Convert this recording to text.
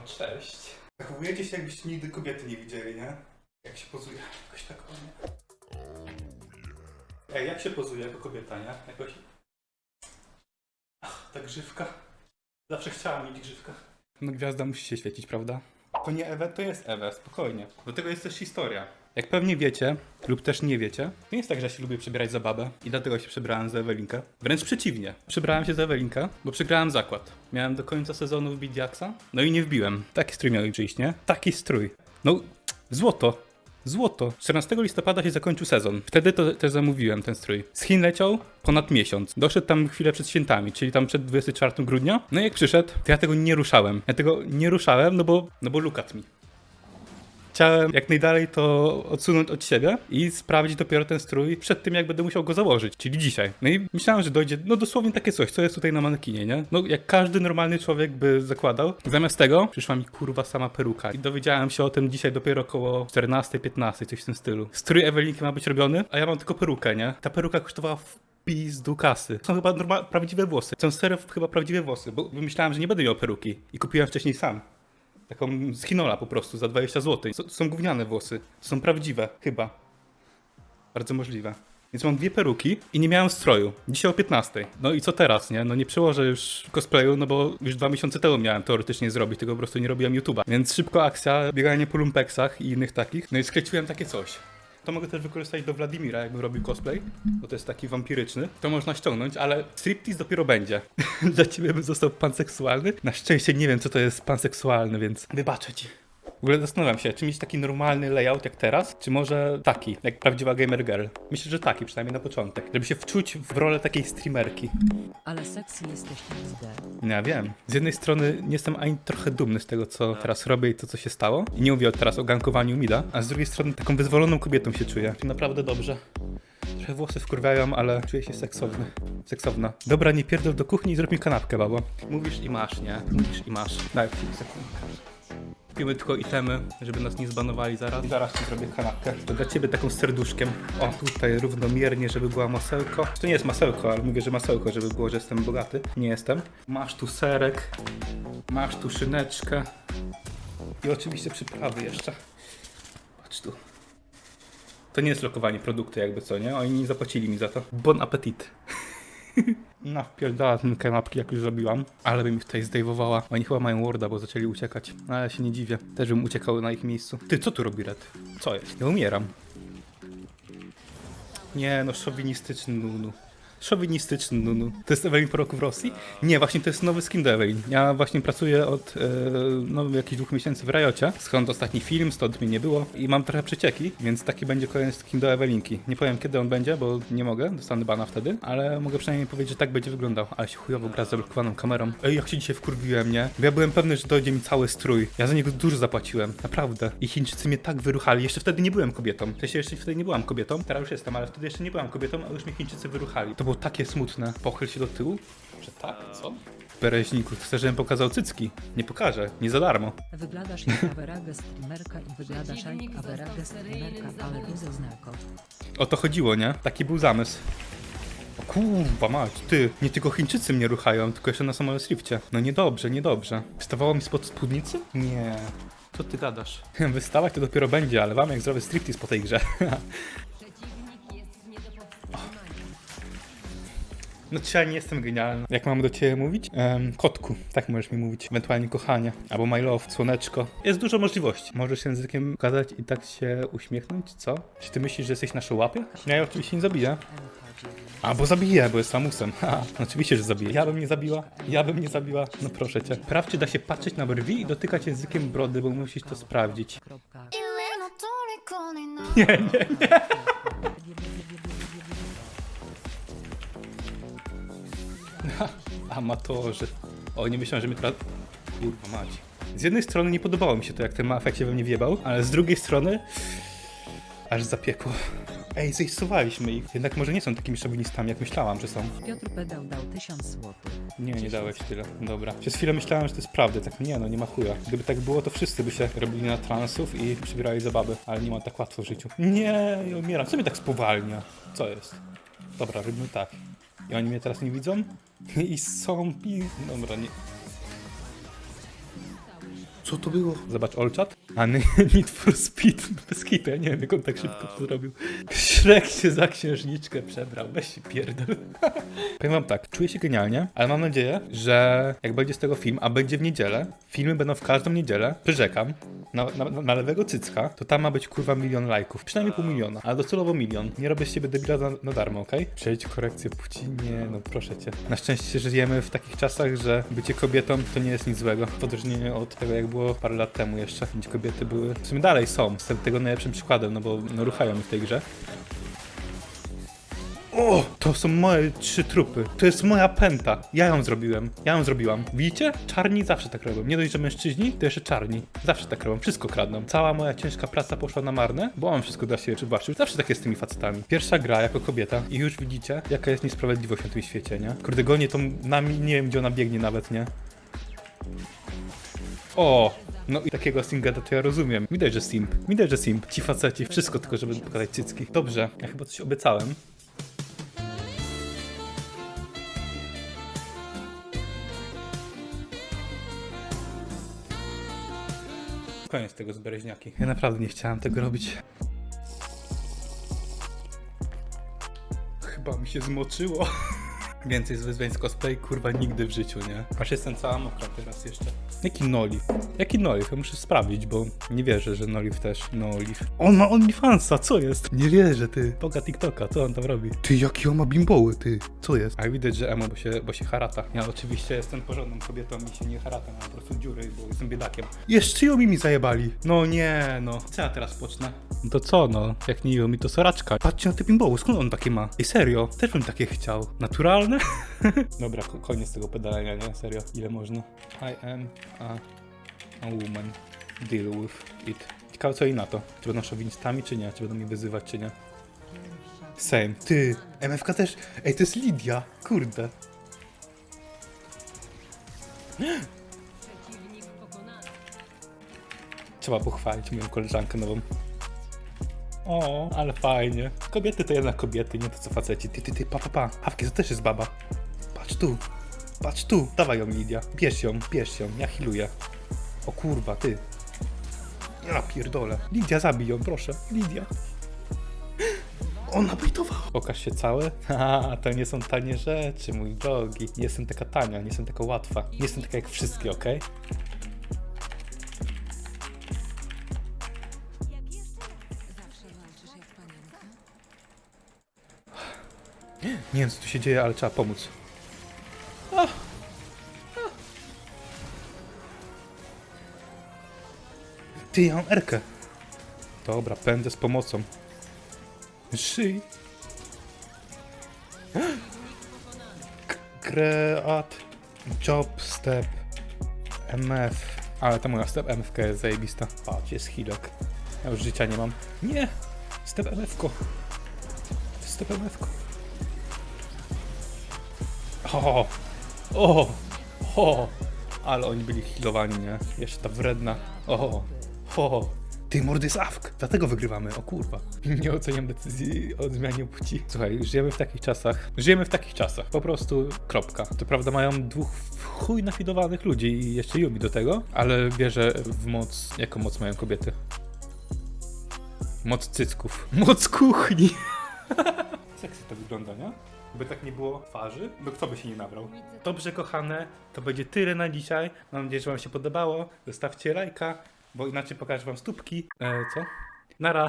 No cześć. Zachowujecie się jakbyście nigdy kobiety nie widzieli, nie? Jak się pozuje? Jakoś tak o nie. Ej, jak się pozuje jako kobieta, nie? Jakoś... Ach, ta grzywka. Zawsze chciałam mieć grzywkę. No gwiazda musi się świecić, prawda? To nie Ewe, to jest Ewe, spokojnie. Do tego jest też historia. Jak pewnie wiecie, lub też nie wiecie, nie jest tak, że się lubię przebierać za babę i dlatego się przebrałem za Ewelinkę. Wręcz przeciwnie. Przebrałem się za Ewelinkę, bo przegrałem zakład. Miałem do końca sezonu wbić Jacksa, no i nie wbiłem. Taki strój miał przyjść, nie? Taki strój. No, złoto. Złoto. 14 listopada się zakończył sezon. Wtedy to też zamówiłem ten strój. Z Chin leciał ponad miesiąc. Doszedł tam chwilę przed świętami, czyli tam przed 24 grudnia. No i jak przyszedł, to ja tego nie ruszałem. Ja tego nie ruszałem, no bo, no bo look at me. Chciałem jak najdalej to odsunąć od siebie i sprawdzić dopiero ten strój przed tym, jak będę musiał go założyć, czyli dzisiaj. No i myślałem, że dojdzie, no dosłownie takie coś, co jest tutaj na manekinie, nie? No jak każdy normalny człowiek by zakładał. Zamiast tego przyszła mi kurwa sama peruka i dowiedziałem się o tym dzisiaj dopiero około 14-15, coś w tym stylu. Strój Ewelinki ma być robiony, a ja mam tylko perukę, nie? Ta peruka kosztowała w pizdu kasy. Są chyba normal, prawdziwe włosy. Są serio chyba prawdziwe włosy, bo myślałem, że nie będę miał peruki i kupiłem wcześniej sam. Taką z Hinola po prostu za 20 zł. To są gówniane włosy. To są prawdziwe, chyba. Bardzo możliwe. Więc mam dwie peruki i nie miałem stroju. Dzisiaj o 15. No i co teraz, nie? No nie przełożę już cosplayu, no bo już dwa miesiące temu miałem teoretycznie zrobić, tylko po prostu nie robiłem YouTube'a. Więc szybko akcja, bieganie po lumpeksach i innych takich. No i skręciłem takie coś. To mogę też wykorzystać do Wladimira, jakbym robił cosplay, bo to jest taki wampiryczny. To można ściągnąć, ale striptease dopiero będzie. Dla ciebie bym został panseksualny. Na szczęście nie wiem, co to jest panseksualny, więc wybaczę ci. W ogóle zastanawiam się, czy mieć taki normalny layout jak teraz, czy może taki, jak prawdziwa gamer girl. Myślę, że taki, przynajmniej na początek. Żeby się wczuć w rolę takiej streamerki. Ale sexy jesteś XD. Ja wiem. Z jednej strony nie jestem ani trochę dumny z tego, co teraz robię i to, co się stało. I nie mówię teraz o gankowaniu Mida, a z drugiej strony taką wyzwoloną kobietą się czuję. Naprawdę dobrze. Trochę włosy wkurwiają, ale czuję się seksowny. Seksowna. Dobra, nie pierdol do kuchni i zrób mi kanapkę, babo. Mówisz i masz, nie? Mówisz i masz. Daj sekundkę. Kupimy tylko itemy, żeby nas nie zbanowali zaraz. Zaraz ci zrobię kanapkę. To dla ciebie taką serduszkiem. O, tutaj równomiernie, żeby była masełko. To nie jest masełko, ale mówię, że masełko, żeby było, że jestem bogaty. Nie jestem. Masz tu serek. Masz tu szyneczkę. I oczywiście przyprawy jeszcze. Patrz tu. To nie jest lokowanie produktu jakby co, nie? Oni nie zapłacili mi za to. Bon appetit. No, wpierdala ten kanapki, jak już zrobiłam. Ale by mi tutaj zdejmowała. Oni chyba mają Worda, bo zaczęli uciekać. No, ale się nie dziwię. Też bym uciekał na ich miejscu. Ty, co tu robi Red? Co jest? Ja umieram. Nie, no, szowinistyczny Nunu. Szowinistyczny Nunu. To jest Evelyn po roku w Rosji? Nie, właśnie to jest nowy skin do. Ja właśnie pracuję od e, no, jakichś dwóch miesięcy w Riocie. Skąd ostatni film, stąd mnie nie było. I mam trochę przecieki, więc taki będzie kolejny skin do Ewelinki. Nie powiem kiedy on będzie, bo nie mogę, dostanę bana wtedy, ale mogę przynajmniej powiedzieć, że tak będzie wyglądał. Ale się chujowo gra z zablokowaną kamerą. Ej, jak się dzisiaj wkurwiłem, nie? Bo ja byłem pewny, że dojdzie mi cały strój. Ja za niego dużo zapłaciłem, naprawdę. I Chińczycy mnie tak wyruchali. Jeszcze wtedy nie byłem kobietą. W sensie jeszcze wtedy nie byłam kobietą, teraz już jestem, ale wtedy jeszcze nie byłam kobietą, a już mnie Chińczycy wyruchali. To było takie smutne. Pochyl się do tyłu? Że tak, co? Bereźniku, chcesz, żebym pokazał cycki? Nie pokażę, nie za darmo. Wyglądasz jak average streamerka i wyglądasz jak average streamerka, ale bez znaków. O to chodziło, nie? Taki był zamysł. O kurwa mać, ty, nie tylko Chińczycy mnie ruchają, tylko jeszcze na samolot Swiftie. No niedobrze, niedobrze. Wstawało mi spod spódnicy? Nie. Co ty gadasz? Wystawać to dopiero będzie, ale wam jak zrobię striptease po tej grze. No czy ja nie jestem genialna. Jak mam do ciebie mówić? Ehm, kotku, tak możesz mi mówić. Ewentualnie kochanie, albo my love, słoneczko. Jest dużo możliwości. Możesz się językiem ukazać i tak się uśmiechnąć, co? Czy ty myślisz, że jesteś na łapie? Ja oczywiście nie zabiję. A, bo zabiję, bo jest samusem. Ha, oczywiście, że zabiję. Ja bym nie zabiła. Ja bym nie zabiła. No proszę cię. Prawdzie da się patrzeć na brwi i dotykać językiem brody, bo musisz to sprawdzić. Nie, nie, nie. Amatorzy. Oni myślą, że my teraz... Kurwa mać. Z jednej strony nie podobało mi się to, jak ten Mafek się we mnie wjebał, ale z drugiej strony... Aż zapiekło. Ej, zejsowaliśmy ich. Jednak może nie są takimi szowinistami, jak myślałam, że są. Piotr Pedał dał 1000 złotych. Nie, nie dałeś tyle. Dobra. Przez chwilę myślałem, że to jest prawda. Tak nie, no nie ma chuja. Gdyby tak było, to wszyscy by się robili na transów i przybierali za baby. Ale nie ma tak łatwo w życiu. Nie, ja umieram. Co mnie tak spowalnia? Co jest? Dobra, robimy tak. I oni mnie teraz nie widzą? I są pi... Dobra, nie... Co to było? Zobacz, Olczat. A nie, Need for Speed. Bez kitu, ja nie wiem, jak on tak szybko to zrobił. Shrek się za księżniczkę przebrał. Weź się pierdol. Powiem wam tak, czuję się genialnie, ale mam nadzieję, że jak będzie z tego film, a będzie w niedzielę, filmy będą w każdą niedzielę, przyrzekam, na, na, na lewego cycka, to tam ma być kurwa milion lajków. Przynajmniej pół miliona, ale docelowo milion. Nie robię z siebie debila na, na darmo, okej? Przejdź korekcję płci? Nie, no proszę cię. Na szczęście żyjemy w takich czasach, że bycie kobietą to nie jest nic złego. W odróżnieniu od tego, jak było parę lat temu jeszcze, gdzie kobiety były, w sumie dalej są. Jestem tego najlepszym przykładem, no bo no, ruchają w tej grze. O! To są moje trzy trupy. To jest moja pęta. Ja ją zrobiłem. Ja ją zrobiłam. Widzicie? Czarni zawsze tak robią. Nie dość, że mężczyźni, to jeszcze czarni. Zawsze tak robią. Wszystko kradną. Cała moja ciężka praca poszła na marne, bo mam wszystko dla siebie zobaczył. Zawsze tak jest z tymi facetami. Pierwsza gra jako kobieta i już widzicie, jaka jest niesprawiedliwość na tym świecie, nie? Kurde, gonię tą nami, nie wiem gdzie ona biegnie nawet, nie? O! No i takiego singeda to ja rozumiem. Widać, że simp. Widać, że simp. Ci faceci, wszystko tylko, żeby pokazać cycki. Dobrze, ja chyba coś obiecałem. Koniec tego z bereźniaki. Ja naprawdę nie chciałem tego robić. Chyba mi się zmoczyło. Więcej z wyzwań z cosplay, kurwa, nigdy w życiu, nie? Aż jestem cała mokra teraz jeszcze. Jaki Noliv? Jaki Noliv? Ja muszę sprawdzić, bo nie wierzę, że Noliv też. Noliv. On ma OnlyFansa, co jest? Nie wierzę, ty. Boga TikToka, co on tam robi? Ty, jaki on ma bimboły, ty. Co jest? A widać, że emo, bo się, bo się harata. Ja oczywiście jestem porządną kobietą i się nie harata, mam po prostu dziury, bo jestem biedakiem. Jeszcze ją mi zajebali. No nie, no. Co ja teraz pocznę? No to co, no? Jak nie mi to soraczka. Patrzcie na te bimboły, skąd on takie ma? I serio, też bym takie chciał. Naturalne? Dobra, ko- koniec tego pedalenia, nie? Serio, ile można? I am a, a woman. Deal with it. Ciekawe co i na to. Czy będą szowinistami, czy nie? Czy będą mi wyzywać, czy nie? Same. Ty, MFK też. Ej, to jest Lidia. Kurde. Trzeba pochwalić moją koleżankę nową. O, ale fajnie. Kobiety to jednak kobiety, nie to co faceci. Ty, ty, ty, pa, pa, pa. Awki, to też jest baba. Patrz tu. Patrz tu. Dawaj ją, Lidia. Bierz ją, bierz ją. Ja healuję. O kurwa, ty. Ja pierdolę. Lidia, zabij ją, proszę. Lidia. Ona bejtowała. Pokaż się cały? Haha, to nie są tanie rzeczy, mój drogi. Nie jestem taka tania, nie jestem taka łatwa. Nie jestem taka jak wszystkie, okej? Nie wiem, co tu się dzieje, ale trzeba pomóc. Ty, ja mam Erkę. Dobra, pędzę z pomocą. Szyj. Kreat. Job, step. MF. Ale ta moja step MFK jest zajebista. Patrz, jest healek. Ja już życia nie mam. Nie! Step MF-ko. Step MF-ko. O, o, o, ale oni byli healowani, nie? Jeszcze ta wredna. O, o, ty mordy jest awk, dlatego wygrywamy, o kurwa. Nie oceniam decyzji o zmianie płci. Słuchaj, żyjemy w takich czasach, żyjemy w takich czasach, po prostu kropka. To prawda mają dwóch chuj nafidowanych ludzi i jeszcze Yumi do tego, ale wierzę w moc, jaką moc mają kobiety. Moc cycków. Moc kuchni. Seksy to wygląda, nie? By tak nie było twarzy, to kto by się nie nabrał? Dobrze, kochane, to będzie tyle na dzisiaj. Mam nadzieję, że Wam się podobało. Zostawcie lajka, bo inaczej pokażę Wam stópki. E, co? Nara.